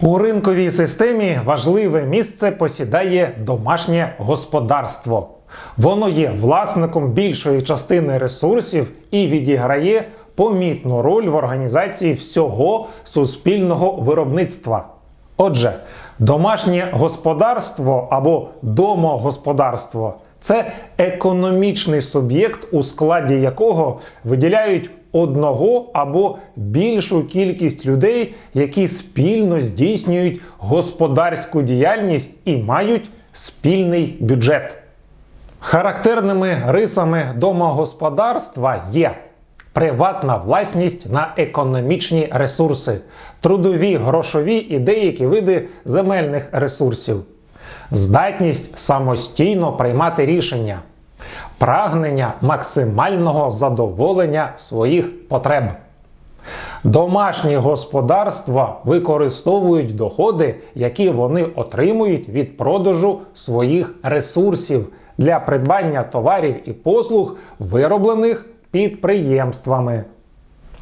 У ринковій системі важливе місце посідає домашнє господарство. Воно є власником більшої частини ресурсів і відіграє помітну роль в організації всього суспільного виробництва. Отже, домашнє господарство або домогосподарство це економічний суб'єкт, у складі якого виділяють одного або більшу кількість людей, які спільно здійснюють господарську діяльність і мають спільний бюджет. Характерними рисами домогосподарства є приватна власність на економічні ресурси, трудові, грошові і деякі види земельних ресурсів, здатність самостійно приймати рішення, прагнення максимального задоволення своїх потреб. Домашні господарства використовують доходи, які вони отримують від продажу своїх ресурсів для придбання товарів і послуг, вироблених підприємствами.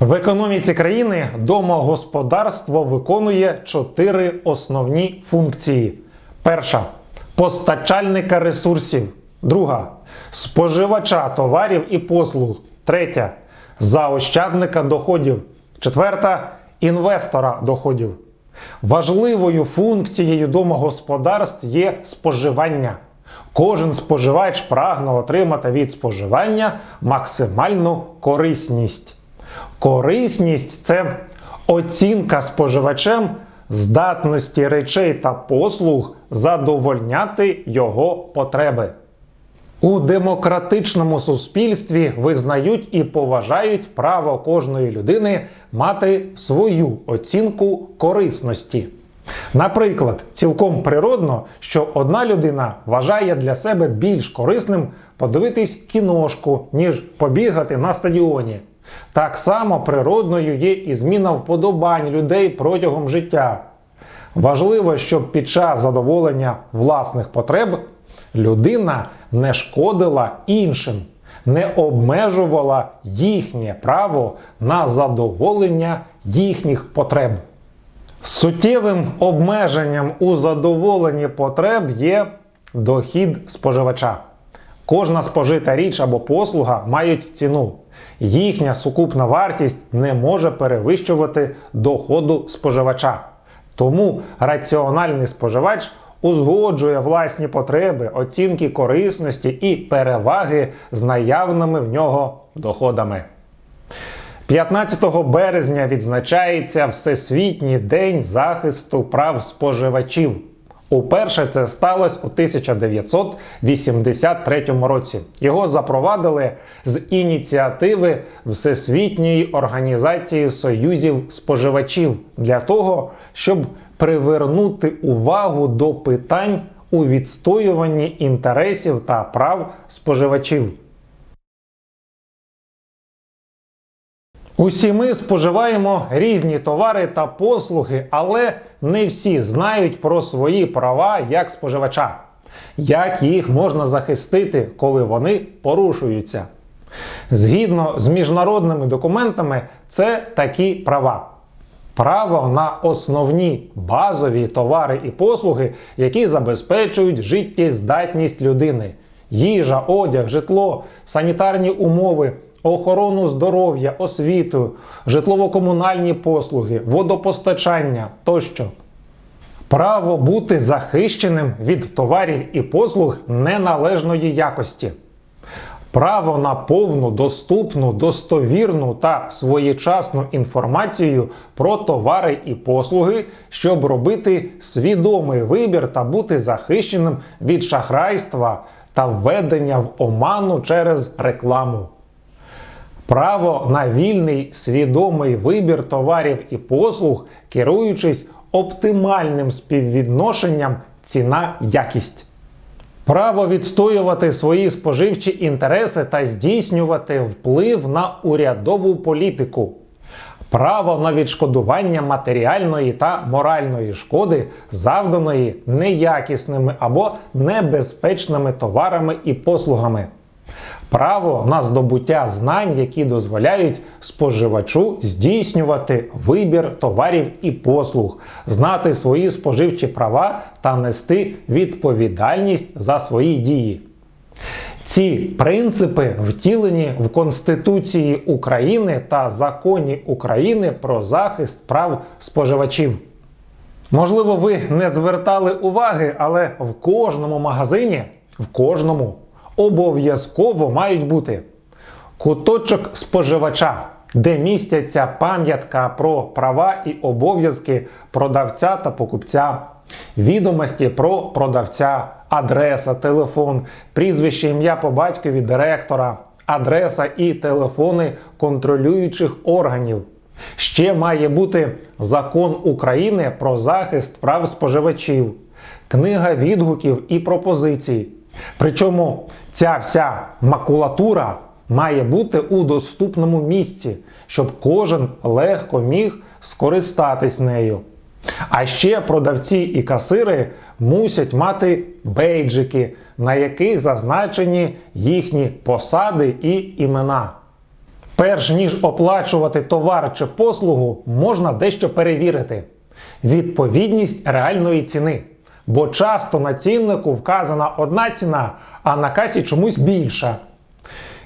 В економіці країни домогосподарство виконує чотири основні функції: перша постачальника ресурсів, друга споживача товарів і послуг, третя заощадника доходів, четверта інвестора доходів. Важливою функцією домогосподарств є споживання. Кожен споживач прагне отримати від споживання максимальну корисність. Корисність це оцінка споживачем здатності речей та послуг задовольняти його потреби. У демократичному суспільстві визнають і поважають право кожної людини мати свою оцінку корисності. Наприклад, цілком природно, що одна людина вважає для себе більш корисним подивитись кіношку, ніж побігати на стадіоні. Так само природною є і зміна вподобань людей протягом життя. Важливо, щоб під час задоволення власних потреб людина не шкодила іншим, не обмежувала їхнє право на задоволення їхніх потреб. Суттєвим обмеженням у задоволенні потреб є дохід споживача. Кожна спожита річ або послуга мають ціну. Їхня сукупна вартість не може перевищувати доходу споживача. Тому раціональний споживач узгоджує власні потреби, оцінки корисності і переваги з наявними в нього доходами. 15 березня відзначається Всесвітній день захисту прав споживачів. Уперше це сталося у 1983 році. Його запровадили з ініціативи Всесвітньої організації союзів споживачів для того, щоб привернути увагу до питань у відстоюванні інтересів та прав споживачів. Усі ми споживаємо різні товари та послуги, але не всі знають про свої права як споживача, як їх можна захистити, коли вони порушуються. Згідно з міжнародними документами, це такі права. Право на основні базові товари і послуги, які забезпечують життєздатність людини: їжа, одяг, житло, санітарні умови, охорону здоров'я, освіту, житлово-комунальні послуги, водопостачання тощо. Право бути захищеним від товарів і послуг неналежної якості. Право на повну, доступну, достовірну та своєчасну інформацію про товари і послуги, щоб робити свідомий вибір та бути захищеним від шахрайства та введення в оману через рекламу. Право на вільний свідомий вибір товарів і послуг, керуючись оптимальним співвідношенням ціна-якість. Право відстоювати свої споживчі інтереси та здійснювати вплив на урядову політику. Право на відшкодування матеріальної та моральної шкоди, завданої неякісними або небезпечними товарами і послугами. Право на здобуття знань, які дозволяють споживачу здійснювати вибір товарів і послуг, знати свої споживчі права та нести відповідальність за свої дії. Ці принципи втілені в Конституції України та законі України про захист прав споживачів. Можливо, ви не звертали уваги, але в кожному магазині, в кожному обов'язково мають бути куточок споживача, де містяться пам'ятка про права і обов'язки продавця та покупця, відомості про продавця, адреса, телефон, прізвище ім'я по батькові директора, адреса і телефони контролюючих органів. Ще має бути закон України про захист прав споживачів, книга відгуків і пропозицій. Причому ця вся макулатура має бути у доступному місці, щоб кожен легко міг скористатись нею. А ще продавці і касири мусять мати бейджики, на яких зазначені їхні посади і імена. Перш ніж оплачувати товар чи послугу, можна дещо перевірити. Відповідність реальної ціни. Бо часто на ціннику вказана одна ціна, а на касі чомусь більша.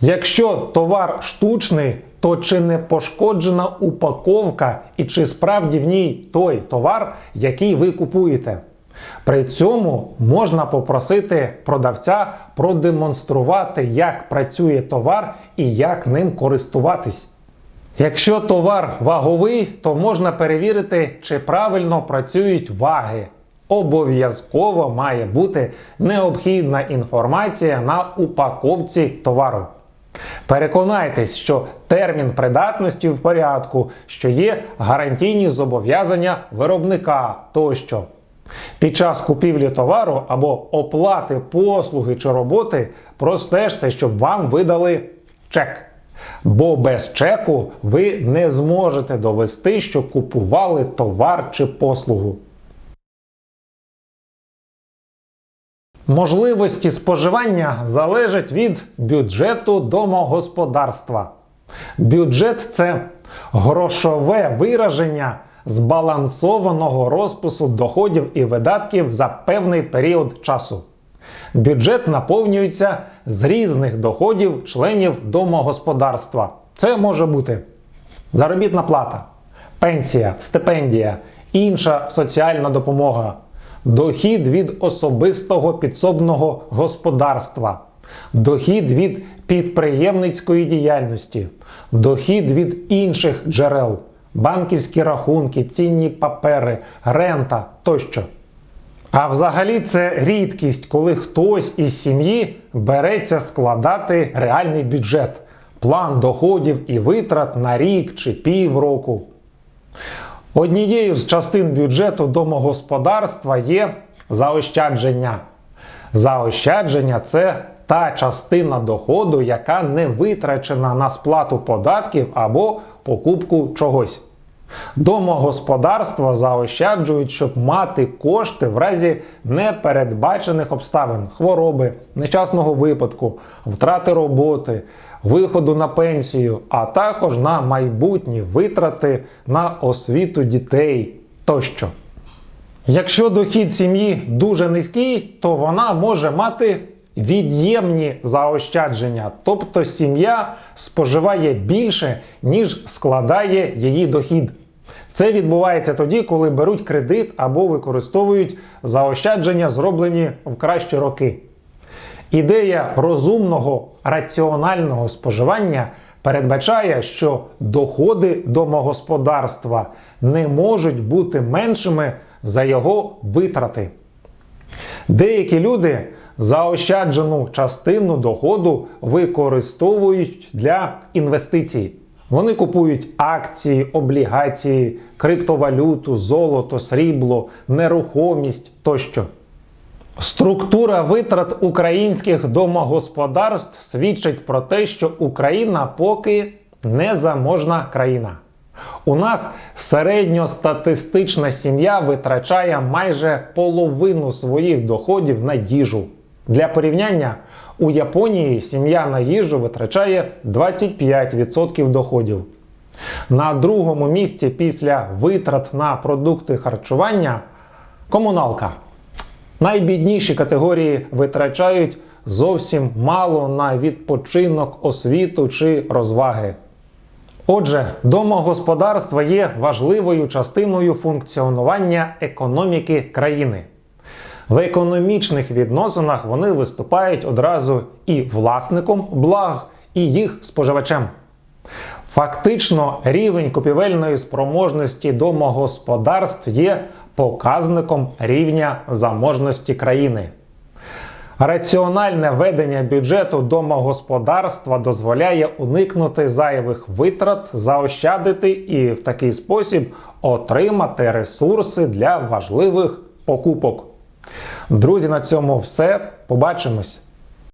Якщо товар штучний, то чи не пошкоджена упаковка і чи справді в ній той товар, який ви купуєте? При цьому можна попросити продавця продемонструвати, як працює товар і як ним користуватись. Якщо товар ваговий, то можна перевірити, чи правильно працюють ваги. Обов'язково має бути необхідна інформація на упаковці товару. Переконайтесь, що термін придатності в порядку, що є гарантійні зобов'язання виробника тощо. Під час купівлі товару або оплати послуги чи роботи простежте, щоб вам видали чек. Бо без чеку ви не зможете довести, що купували товар чи послугу. Можливості споживання залежать від бюджету домогосподарства. Бюджет це грошове вираження збалансованого розпису доходів і видатків за певний період часу. Бюджет наповнюється з різних доходів членів домогосподарства. Це може бути заробітна плата, пенсія, стипендія, інша соціальна допомога, дохід від особистого підсобного господарства, дохід від підприємницької діяльності, дохід від інших джерел, банківські рахунки, цінні папери, рента тощо. А взагалі це рідкість, коли хтось із сім'ї береться складати реальний бюджет, план доходів і витрат на рік чи півроку. Однією з частин бюджету домогосподарства є заощадження. Заощадження це та частина доходу, яка не витрачена на сплату податків або покупку чогось. Домогосподарства заощаджують, щоб мати кошти в разі непередбачених обставин, хвороби, нещасного випадку, втрати роботи, виходу на пенсію, а також на майбутні витрати на освіту дітей тощо. Якщо дохід сім'ї дуже низький, то вона може мати від'ємні заощадження, тобто сім'я споживає більше, ніж складає її дохід. Це відбувається тоді, коли беруть кредит або використовують заощадження, зроблені в кращі роки. Ідея розумного раціонального споживання передбачає, що доходи домогосподарства не можуть бути меншими за його витрати. Деякі люди заощаджену частину доходу використовують для інвестицій. Вони купують акції, облігації, криптовалюту, золото, срібло, нерухомість тощо. Структура витрат українських домогосподарств свідчить про те, що Україна поки не заможна країна. У нас середньостатистична сім'я витрачає майже половину своїх доходів на їжу. Для порівняння, У Японії сім'я на їжу витрачає 25% доходів. На другому місці після витрат на продукти харчування комуналка. Найбідніші категорії витрачають зовсім мало на відпочинок, освіту чи розваги. Отже, домогосподарства є важливою частиною функціонування економіки країни. В економічних відносинах вони виступають одразу і власником благ, і їх споживачем. Фактично, рівень купівельної спроможності домогосподарств є показником рівня заможності країни. Раціональне ведення бюджету домогосподарства дозволяє уникнути зайвих витрат, заощадити і в такий спосіб отримати ресурси для важливих покупок. Друзі, на цьому все. Побачимось!